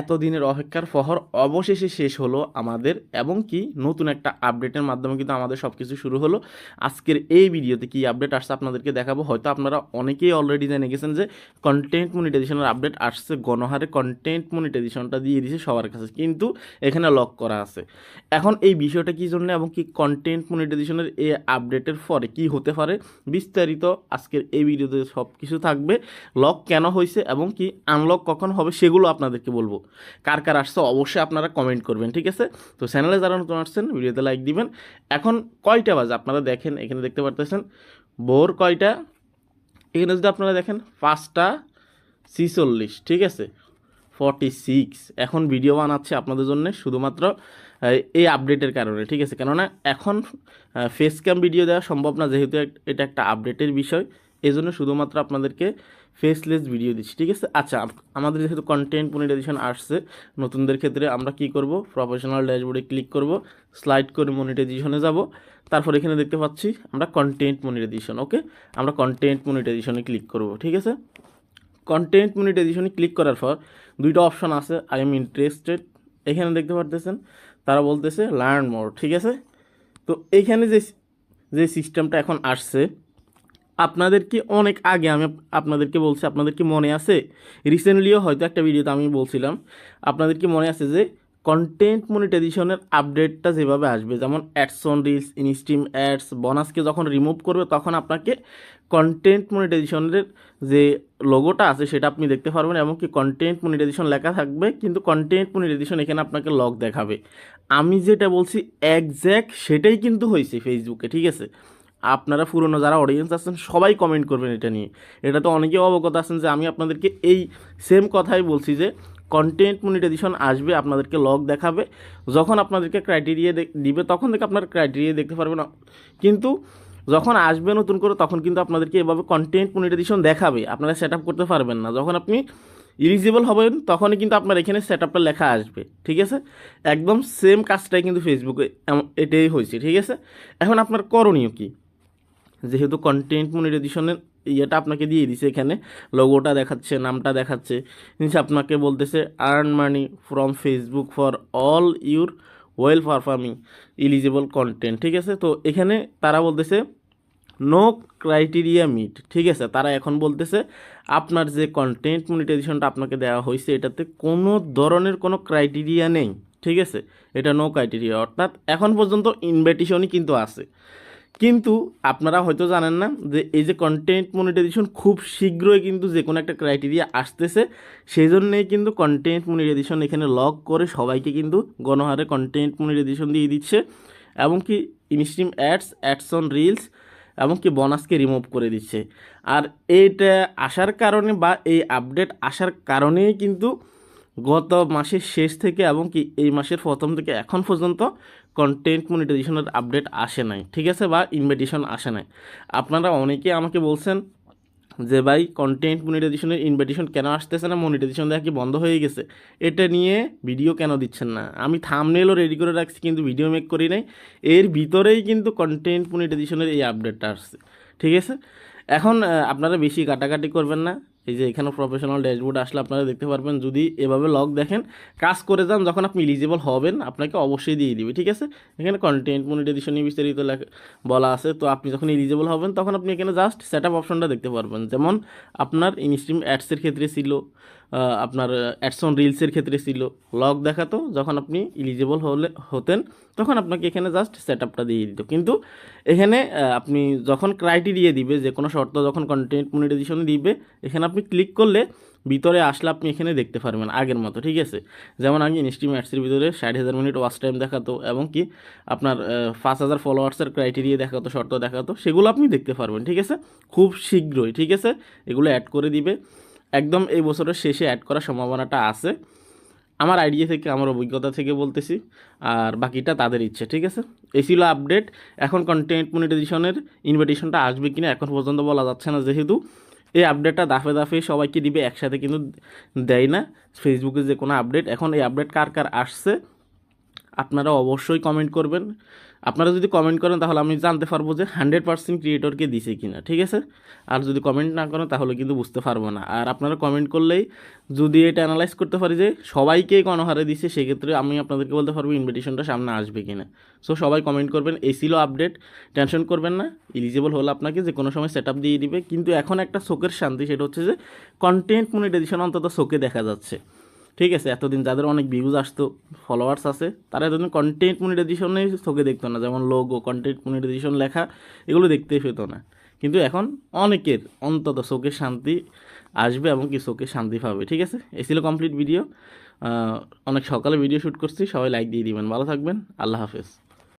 এতদিনের অপেক্ষার ফহর অবশেষে শেষ হলো আমাদের এবং কি নতুন একটা আপডেটের মাধ্যমে কিন্তু আমাদের সব কিছু শুরু হলো। আজকের এই ভিডিওতে কি আপডেট আসছে আপনাদেরকে দেখাবো। হয়তো আপনারা অনেকেই অলরেডি জেনে গেছেন যে কন্টেন্ট মনিটাইজেশনের আপডেট আসছে। গণহারে কন্টেন্ট মনিটাইজেশনটা দিয়ে দিয়েছে সবার কাছে, কিন্তু এখানে লক করা আছে। এখন এই বিষয়টা কী জন্য এবং কি কন্টেন্ট মনিটাইজেশনের এই আপডেটের পরে কি হতে পারে? বিস্তারিত আজকের এই ভিডিওতে সব কিছু থাকবে। লক কেন হয়েছে এবং কি আনলক কখন হবে সেগুলো আপনাদেরকে বলব। কার কার আসছে অবশ্যই আপনারা কমেন্ট করবেন, ঠিক আছে? তো চ্যানেলে যারা নতুন আসছেন ভিডিওতে লাইক দিবেন। এখন কয়টা বাজে আপনারা দেখেন, এখানে দেখতে পারতেছেন, ভোর কয়টা? এখানে যদি আপনারা দেখেন, পাঁচটা ছিচল্লিশ, ঠিক আছে? ফর্টি সিক্স এখন ভিডিও বানাচ্ছে আপনাদের জন্য শুধুমাত্র এই আপডেটের কারণে, ঠিক আছে? কেননা এখন ফেস ক্যাম ভিডিও দেওয়া সম্ভব না, যেহেতু এটা একটা আপডেটের বিষয়। এই জন্য শুধুমাত্র আপনাদেরকে ফেসলেস ভিডিও দিচ্ছি, ঠিক আছে? আচ্ছা আমাদের যেহেতু কন্টেন্ট মনিটাইজেশন আসছে, নতুনদের ক্ষেত্রে আমরা কি করব? প্রফেশনাল ড্যাশবোর্ডে ক্লিক করব স্লাইড করে মনিটাইজেশনে যাব, তারপর এখানে দেখতে পাচ্ছি আমরা কন্টেন্ট মনিটাইজেশন ওকে আমরা কন্টেন্ট মনিটাইজেশনে ক্লিক করব, ঠিক আছে? কন্টেন্ট মনিটাইজেশনে ক্লিক করার পর দুইটা অপশন আছে আই এম ইন্টারেস্টেড এখানে দেখতে পারতেছেন, তারা বলতেছে লার্ন মোর ঠিক আছে? তো এইখানে যে যে সিস্টেমটা এখন আসছে আপনাদের কি অনেক আগে আমি আপনাদেরকে বলছি, আপনাদের কি মনে আছে? রিসেন্টলিও হয়তো একটা ভিডিওতে আমি বলছিলাম, আপনাদের কি মনে আছে যে কন্টেন্ট মনিটাইজেশনের আপডেটটা যেভাবে আসবে, যেমন ads on reels instream ads বোনাসকে যখন রিমুভ করবে, তখন আপনাকে কন্টেন্ট মনিটাইজেশনের যে লোগোটা আছে, সেটা আপনি দেখতে পারবেন এবং কি কন্টেন্ট মনিটাইজেশন লেখা থাকবে, কিন্তু কন্টেন্ট মনিটাইজেশন এখানে আপনাকে লগ দেখাবে। আমি যেটা বলছি একজ্যাক্ট সেটাই কিন্তু হয়েছে ফেসবুকে ঠিক আছে? আপনারা পুরনো যারা অডিয়েন্স আছেন, সবাই কমেন্ট করবেন এটা নিয়ে। এটা তো অনেকেই অবগত আছেন যে আমি আপনাদেরকে এই সেম কথাই বলছি যে কন্টেন্ট মনিটাইজেশন আসবে, আপনাদেরকে লগ দেখাবে। যখন আপনাদেরকে ক্রাইটেরিয়া দিবে, তখন থেকে আপনার ক্রাইটেরিয়া দেখতে পারবেন। কিন্তু যখন আসবে নতুন করে, তখন কিন্তু আপনাদেরকে এভাবে কন্টেন্ট মনিটাইজেশন দেখাবে। আপনারা সেট করতে পারবেন না। যখন আপনি ইলিজিবল হবেন, তখনই কিন্তু আপনার এখানে সেট আপটা লেখা আসবে। ঠিক আছে? একদম সেম কাজটাই কিন্তু ফেসবুকে এটাই হয়েছে। ঠিক আছে? এখন আপনার করণীয় কী? যেহেতু কন্টেন্ট মনিটাইজেশনের ইয়েটা আপনাকে দিয়ে দিছে এখানে লোগোটা দেখাচ্ছে, নামটা দেখাচ্ছে জিনিস আপনাকে বলতেছে earn money from Facebook for all your well performing eligible content ঠিক আছে? তো এখানে তারা বলতেছে নো ক্রাইটেরিয়া মিট ঠিক আছে? তারা এখন বলতেছে, আপনার যে কন্টেন্ট মনিটাইজেশনটা আপনাকে দেওয়া হয়েছে, এটাতে কোনো ধরনের কোনো ক্রাইটেরিয়া নেই ঠিক আছে? এটা নো ক্রাইটেরিয়া অর্থাৎ এখন পর্যন্ত ইনভাইটেশনই কিন্তু আছে। কিন্তু আপনারা হয়তো জানেন না যে এই যে কন্টেন্ট মনিটাইজেশন খুব শীঘ্রই কিন্তু যে কোনো একটা ক্রাইটেরিয়া আসতেছে, সেই জন্যেই কিন্তু কন্টেন্ট মনিটাইজেশন এখানে লক করে সবাইকে কিন্তু গণহারে কন্টেন্ট মনিটাইজেশন দিয়ে দিচ্ছে। এবং কি instream ads ads on reels এবং কি বোনাসকে রিমুভ করে দিচ্ছে। আর এইটা আসার কারণে বা এই আপডেট আসার কারণেই কিন্তু গত মাসের শেষ থেকে এবং কি এই মাসের প্রথম থেকে এখন পর্যন্ত কন্টেন্ট মনিটাইজেশনের আপডেট আসে নাই, ঠিক আছে বা ইনভাইটেশন আসে নাই। আপনারা অনেকে আমাকে বলছেন যে, ভাই কন্টেন্ট মনিটাইজেশনের ইনভাইটেশন কেন আসতেছে না? মনিটাইজেশন দেখা কি বন্ধ হয়ে গেছে? এটা নিয়ে ভিডিও কেন দিচ্ছেন না? আমি থামনেলও রেডি করে রাখছি, কিন্তু ভিডিও মেক করি নাই। এর ভিতরেই কিন্তু কন্টেন্ট মনিটাইজেশনের এই আপডেটটা আসছে, ঠিক আছে? এখন আপনারা বেশি কাটাকাটি করবেন না। এই যে এখানে প্রফেশনাল ড্যাশবোর্ড আসলে আপনারা দেখতে পারবেন, যদি এভাবে লগ দেখেন, কাজ করে যান, যখন আপনি ইলিজিবল হবেন, আপনাকে অবশ্যই দিয়ে দিবে, ঠিক আছে? এখানে কন্টেন্ট মনিটাইজেশন নিয়ে বিস্তারিত বলা আছে। তো আপনি যখন ইলিজিবল হবেন, তখন আপনি এখানে জাস্ট সেট অপশনটা দেখতে পারবেন। যেমন, আপনার ইনস্ট্রিম অ্যাডসের ক্ষেত্রে ছিল আপনার অ্যাডসন রিলসের ক্ষেত্রে ছিল। লগ দেখাতো, যখন আপনি ইলিজিবল হলে, হতেন, তখন আপনাকে এখানে জাস্ট সেট আপটা দিয়ে দিত। কিন্তু এখানে আপনি যখন ক্রাইটেরিয়া দিবে, যে কোনো শর্ত যখন কন্টেন্ট মনিটাইজেশন দিবে, এখানে আপনি ক্লিক করলে ভিতরে আসলে আপনি এখানে দেখতে পারবেন আগের মতো, ঠিক আছে? যেমন আগে ইনস্ট্রিম অ্যাডসের ভিতরে ষাট হাজার মিনিট ওয়াচ টাইম দেখাতো, এবং কি আপনার পাঁচ হাজার ফলোয়ার্সের ক্রাইটেরিয়া দেখাতো, শর্ত দেখাতো, সেগুলো আপনি দেখতে পারবেন, ঠিক আছে? খুব শীঘ্রই, ঠিক আছে? এগুলো অ্যাড করে দিবে। একদম এই বছরের শেষে অ্যাড করার সম্ভাবনাটা আছে। আমার আইডিয়া থেকে, আমার অভিজ্ঞতা থেকে বলতেছি, আর বাকিটা তাদের ইচ্ছে, ঠিক আছে? এই ছিল আপডেট এখন কন্টেন্ট মনিটাইজেশনের ইনভিটেশনটা আসবে কিনা এখন পর্যন্ত বলা যাচ্ছে না যেহেতু। এই আপডেটটা দাফে দাফে সবাইকে দিবে, একসাথে কিন্তু দেয় না। ফেসবুকে যে কোনো আপডেট এখন এই আপডেট কার কার আসছে? আপনারা অবশ্যই কমেন্ট করবেন। আপনারা যদি কমেন্ট করেন, তাহলে আমি জানতে পারব যে হান্ড্রেড পার্সেন্ট ক্রিয়েটরকে দিছে কিনা, ঠিক আছে? আর যদি কমেন্ট না করেন, তাহলে কিন্তু বুঝতে পারব না। আর আপনারা কমেন্ট করলেই যদি এটা অ্যানালাইজ করতে পারি যে সবাইকেই গণহারে দিছে, সেক্ষেত্রে আমি আপনাদেরকে বলতে পারব ইনভিটেশনটা সামনে আসবে কি না সো সবাই কমেন্ট করবেন। এই ছিল আপডেট টেনশন করবেন না। এলিজিবল হলে আপনাকে যে কোনো সময় সেট দিয়ে দিবে। কিন্তু এখন একটা শোকের শান্তি, সেটা হচ্ছে যে কন্টেন্ট মনিটাইজেশন অন্তত শোকে দেখা যাচ্ছে। ঠিক আছে, এতদিন যাদের অনেক ভিউজ আসতো ফলোয়ার্স আছে, তারা এতদিন কন্টেন্ট মনিটাইজেশনেই চোখে দেখতো না। যেমন লোগো কন্টেন্ট মনিটাইজেশন লেখা, এগুলো দেখতেই পেতো না। কিন্তু এখন অনেকের অন্তত চোখের শান্তি আসবে এবং কি চোখে শান্তি পাবে, ঠিক আছে? এ ছিল কমপ্লিট ভিডিও অনেক সকালে ভিডিও শ্যুট করছি, সবাই লাইক দিয়ে দিবেন। ভালো থাকবেন। আল্লাহ হাফেজ।